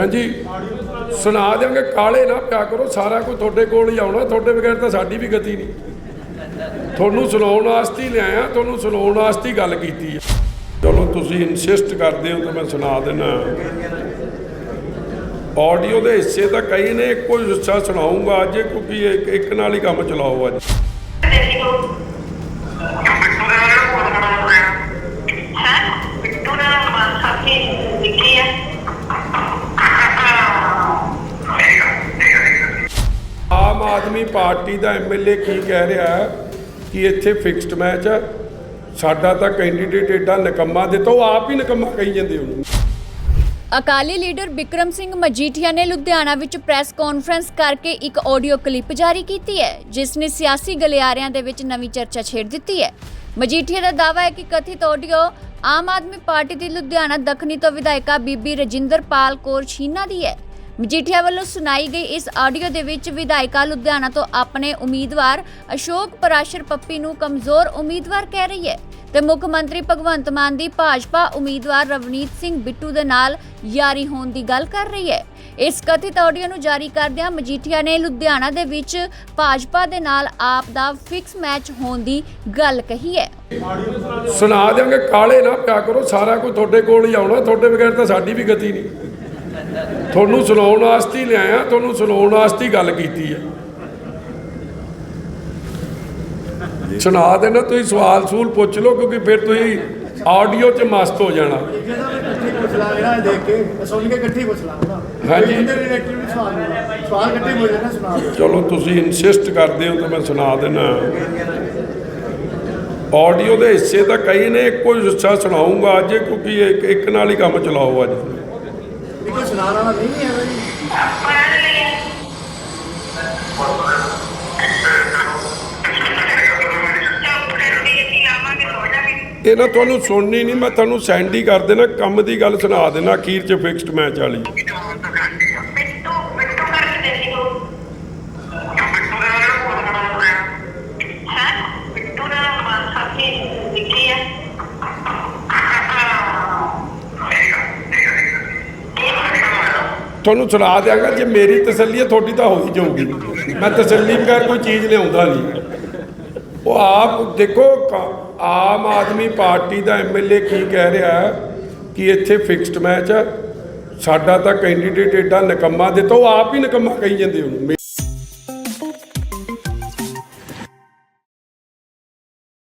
ਹਾਂਜੀ, ਸੁਣਾ ਦਿਆਂਗੇ, ਕਾਲੇ ਨਾ ਪਿਆ ਕਰੋ, ਸਾਰਾ ਕੁਝ ਤੁਹਾਡੇ ਕੋਲ ਹੀ ਆਉਣਾ, ਤੁਹਾਡੇ ਬਗੈਰ ਤਾਂ ਸਾਡੀ ਵੀ ਗਤੀ ਨਹੀਂ। ਤੁਹਾਨੂੰ ਸੁਣਾਉਣ ਵਾਸਤੇ ਹੀ ਲਿਆਇਆ, ਤੁਹਾਨੂੰ ਸੁਣਾਉਣ ਵਾਸਤੇ ਹੀ ਗੱਲ ਕੀਤੀ ਹੈ। ਚਲੋ, ਤੁਸੀਂ ਇਨਸਿਸਟ ਕਰਦੇ ਹੋ ਤਾਂ ਮੈਂ ਸੁਣਾ ਦੇਣਾ ਆਡੀਓ ਦੇ ਹਿੱਸੇ ਤਾਂ ਕਈ ਨੇ, ਇੱਕੋ ਹਿੱਸਾ ਸੁਣਾਉਂਗਾ ਅੱਜ, ਕਿਉਂਕਿ ਇੱਕ ਨਾਲ ਹੀ ਕੰਮ ਚਲਾਓ ਅੱਜ। ਬਿੱਟੂ ਦਾ ਸਾਥੀ ਨਿੱਕੀ ਹੈ ਆਮ ਆਦਮੀ ਪਾਰਟੀ ਦਾ ਐਮਐਲਏ ਕੀ ਕਹਿ ਰਿਹਾ ਕਿ ਇੱਥੇ ਫਿਕਸਡ ਮੈਚ ਹੈ? ਸਾਡਾ ਤਾਂ ਕੈਂਡੀਡੇਟ ਏਡਾ ਨਿਕੰਮਾ ਦਿੱਤਾ ਉਹ ਆਪ ਹੀ ਨਿਕੰਮਾ ਕਹੀ ਜਾਂਦੇ ਉਹਨੂੰ। ਅਕਾਲੀ ਲੀਡਰ ਬਿਕਰਮ ਸਿੰਘ ਮਜੀਠੀਆ ਨੇ ਲੁਧਿਆਣਾ ਵਿੱਚ ਪ੍ਰੈਸ ਕਾਨਫਰੰਸ ਕਰਕੇ ਇੱਕ ਆਡੀਓ ਕਲਿੱਪ ਜਾਰੀ ਕੀਤੀ ਹੈ, ਜਿਸ ਨੇ ਸਿਆਸੀ ਗਲਿਆਰਿਆਂ ਦੇ ਵਿੱਚ ਨਵੀਂ ਚਰਚਾ ਛੇੜ ਦਿੱਤੀ ਹੈ। ਮਜੀਠੀਆ ਦਾ ਦਾਅਵਾ ਹੈ ਕਿ ਕਥਿਤ ਆਡੀਓ ਆਮ ਆਦਮੀ ਪਾਰਟੀ ਦੀ ਲੁਧਿਆਣਾ ਦੱਖਣੀ ਤੋਂ ਵਿਧਾਇਕਾ ਬੀਬੀ ਰਜਿੰਦਰਪਾਲ ਕੌਰ ਛੀਨਾ ਦੀ ਹੈ। ਮਜੀਠੀਆ ਵੱਲੋਂ ਸੁਣਾਈ ਗਈ ਇਸ ਆਡੀਓ ਦੇ ਵਿੱਚ ਵਿਧਾਇਕਾ ਲੁਧਿਆਣਾ ਤੋਂ ਆਪਣੇ ਉਮੀਦਵਾਰ ਅਸ਼ੋਕ ਪਰਾਸ਼ਰ ਪੱਪੀ ਨੂੰ ਕਮਜ਼ੋਰ ਉਮੀਦਵਾਰ ਕਹਿ ਰਹੀ ਹੈ ਤੇ ਮੁੱਖ ਮੰਤਰੀ ਭਗਵੰਤ ਮਾਨ ਦੀ ਭਾਜਪਾ ਉਮੀਦਵਾਰ ਰਵਨੀਤ ਸਿੰਘ ਬਿੱਟੂ ਦੇ ਨਾਲ ਯਾਰੀ ਹੋਣ ਦੀ ਗੱਲ ਕਰ ਰਹੀ ਹੈ। ਇਸ ਕਥਿਤ ਆਡੀਓ ਨੂੰ ਜਾਰੀ ਕਰਦਿਆਂ ਮਜੀਠੀਆ ਨੇ ਲੁਧਿਆਣਾ ਦੇ ਵਿੱਚ ਭਾਜਪਾ ਦੇ ਨਾਲ ਆਪ ਦਾ ਫਿਕਸ ਮੈਚ ਹੋਣ ਦੀ ਗੱਲ ਕਹੀ ਹੈ। ਸੁਣਾ ਦਿਆਂਗੇ, ਕਾਲੇ ਨਾ ਪਿਆ ਕਰੋ, ਸਾਰਾ ਕੁਝ ਤੁਹਾਡੇ ਕੋਲ ਹੀ ਆਉਣਾ, ਤੁਹਾਡੇ ਬਗੈਰ ਤਾਂ ਸਾਡੀ ਵੀ ਗਤੀ ਨਹੀਂ। ਤੁਹਾਨੂੰ ਸੁਣਾਉਣ ਵਾਸਤੇ ਲਿਆਇਆ, ਤੁਹਾਨੂੰ ਸੁਣਾਉਣ ਵਾਸਤੇ ਗੱਲ ਕੀਤੀ ਹੈ। ਸੁਣਾ ਦੇਣਾ, ਤੁਸੀਂ ਸਵਾਲ ਸੂਲ ਪੁੱਛ ਲਓ, ਕਿਉਂਕਿ ਫਿਰ ਤੁਸੀਂ ਆਡੀਓ 'ਚ ਮਸਤ ਹੋ ਜਾਣਾ। ਚਲੋ, ਤੁਸੀਂ ਇਨਸਿਸਟ ਕਰਦੇ ਹੋ ਤਾਂ ਮੈਂ ਸੁਣਾ ਦੇਣਾ। ਆਡੀਓ ਦੇ ਹਿੱਸੇ ਤਾਂ ਕਈ ਨੇ, ਇੱਕੋ ਹਿੱਸਾ ਸੁਣਾਉਂਗਾ ਅੱਜ, ਕਿਉਂਕਿ ਇੱਕ ਨਾਲ ਹੀ ਕੰਮ ਚਲਾਓ ਅੱਜ। ਇਹ ਕੋਈ ਸੁਣਾ ਨਹੀਂ ਹੈ ਬਈ। ਇਹ ਨਾ ਤੁਹਾਨੂੰ ਸੁਣਨੀ ਨਹੀਂ, ਮੈਂ ਤੁਹਾਨੂੰ ਸੈਂਡ ਹੀ ਕਰ ਦੇਣਾ, ਕੰਮ ਦੀ ਗੱਲ ਸੁਣਾ ਦੇਣਾ, ਅਖੀਰ 'ਚ ਫਿਕਸਡ ਮੈਚ ਵਾਲੀ ਬਿੱਟੂ ਬਿੱਟੂ ਕਰਕੇ ਦੇਖੋ ਹੈ ਬਿੱਟੂ ਦਾ ਸਾਥੀ ਨਿੱਕੀ ਹੈ ਤੁਹਾਨੂੰ ਸੁਣਾ ਦਿਆਂਗਾ, ਜੇ ਮੇਰੀ ਤਸੱਲੀ ਹੈ, ਤੁਹਾਡੀ ਤਾਂ ਹੋ ਹੀ ਜਾਊਗੀ। ਮੈਂ ਤਸੱਲੀ ਬਗੈਰ ਕੋਈ ਚੀਜ਼ ਲਿਆਉਂਦਾ ਨਹੀਂ। ਉਹ ਆਪ, ਦੇਖੋ ਆਮ ਆਦਮੀ ਪਾਰਟੀ ਦਾ ਐਮਐਲਏ ਕੀ ਕਹਿ ਰਿਹਾ ਹੈ ਕਿ ਇੱਥੇ ਫਿਕਸਡ ਮੈਚ ਹੈ। ਸਾਡਾ ਤਾਂ ਕੈਂਡੀਡੇਟ ਏਡਾ ਨਿਕੰਮਾ ਦਿੱਤਾ ਉਹ ਆਪ ਹੀ ਨਿਕੰਮਾ ਕਹੀ ਜਾਂਦੇ ਉਹਨੂੰ